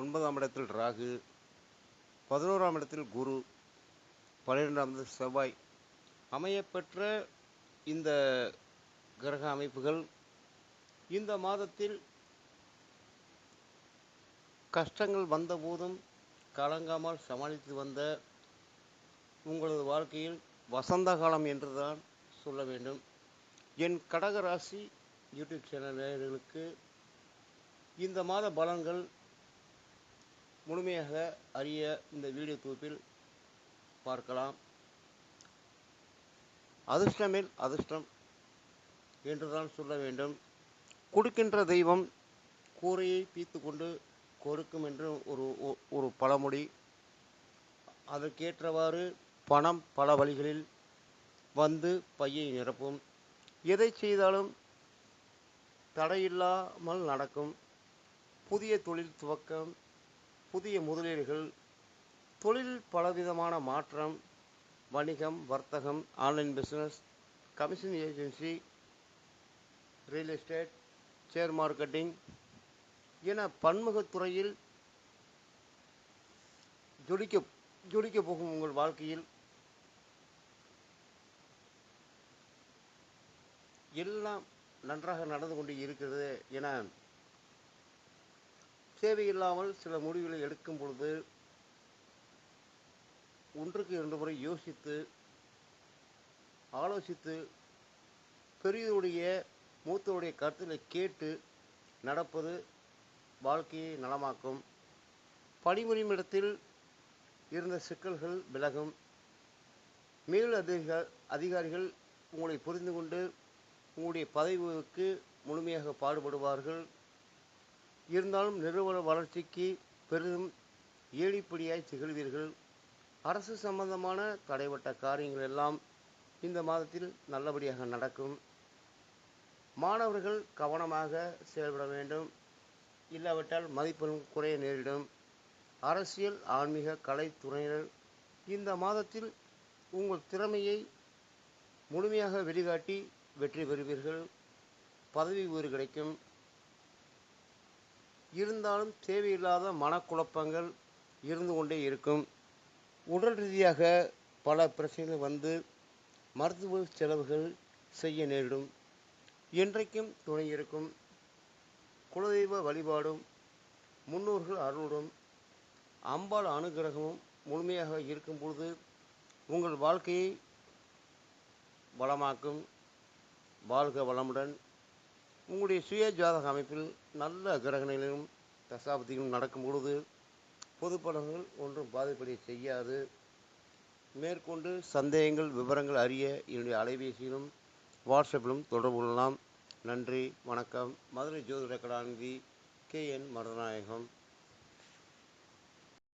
ஒன்பதாம் இடத்தில் ராகு பதினோராம் இடத்தில் குரு பன்னிரெண்டாம் இடத்தில் செவ்வாய். அமையப்பெற்ற இந்த கிரக அமைப்புகள் இந்த மாதத்தில் கஷ்டங்கள் வந்தபோதும் கலங்காமல் சமாளித்து வந்த உங்களது வாழ்க்கையில் வசந்த காலம் என்றுதான் சொல்ல வேண்டும். என் கடக ராசி யூடியூப் சேனல் நேயர்களுக்கு இந்த மாத பலன்கள் முழுமையாக அறிய இந்த வீடியோ தொகுப்பில் பார்க்கலாம். அதிர்ஷ்டமேல் அதிர்ஷ்டம் என்றுதான் சொல்ல வேண்டும். கொடுக்கின்ற தெய்வம் கூரையை பீத்து கொண்டு கொடுக்கும் என்று ஒரு ஒ- ஒரு பழமொழி. அதற்கேற்றவாறு பணம் பல வழிகளில் வந்து பையை நிரப்பும். எதை செய்தாலும் தடையில்லாமல் நடக்கும். புதிய தொழில் துவக்கம் புதிய முதலீடுகள் தொழில் பலவிதமான மாற்றம் வணிகம் வர்த்தகம் online business commission agency real estate share marketing என பன்முகத் துறையில் ஜொலிக்க ஜொலிக்க போகும் உங்கள் வாழ்க்கையில் எல்லாம் நன்றாக நடந்து கொண்டு இருக்கிறது என தேவையில்லாமல் சில முடிவுகளை எடுக்கும் பொழுது ஒன்றுக்கு இரண்டு முறை யோசித்து ஆலோசித்து பெரியவருடைய மூத்தவருடைய கருத்துக்களை கேட்டு நடப்பது வாழ்க்கையை நலமாக்கும். பணிபுரியும் இடத்தில் இருந்த சிக்கல்கள் விலகும். மேல் அதிக அதிகாரிகள் உங்களை புரிந்து கொண்டு உங்களுடைய பதவிக்கு முழுமையாக பாடுபடுவார்கள். இருந்தாலும் நிறுவன வளர்ச்சிக்கு பெரிதும் ஏடிப்படியாய் திகழ்வீர்கள். அரசு சம்பந்தமான தடைப்பட்ட காரியங்கள் எல்லாம் இந்த மாதத்தில் நல்லபடியாக நடக்கும். மாணவர்கள் கவனமாக செயல்பட வேண்டும். இல்லாவிட்டால் மதிப்பெண் குறைய நேரிடும். அரசியல் ஆன்மீக கலைத்துறையினர் இந்த மாதத்தில் உங்கள் திறமையை முழுமையாக வெளிகாட்டி வெற்றி பெறுவீர்கள். பதவி உயர்வு கிடைக்கும். இருந்தாலும் தேவையில்லாத மனக்குழப்பங்கள் இருந்து கொண்டே இருக்கும். உடல் ரீதியாக பல பிரச்சனைகள் வந்து மருத்துவ செலவுகள் செய்ய நேரிடும். என்றைக்கும் துணை இருக்கும். குலதெய்வ வழிபாடும் முன்னோர்கள் அருளுடன் அம்பாள் அனுகிரகமும் முழுமையாக இருக்கும் பொழுது உங்கள் வாழ்க்கையை வளமாக்கும். வாழ்க வளமுடன். உங்களுடைய சுய ஜாதக அமைப்பில் நல்ல கிரகணிகளும் தசாபதிகளும் நடக்கும் பொழுது பொது பலன்கள் ஒன்றும் பாதிப்படைய செய்யாது. மேற்கொண்டு சந்தேகங்கள் விவரங்கள் அறிய என்னுடைய அலைபேசியிலும் வாட்ஸ்அப்பிலும் தொடர்பு கொள்ளலாம். நன்றி வணக்கம். மதுரை ஜோதிட கலாநிதி கே என் மருதநாயகம்.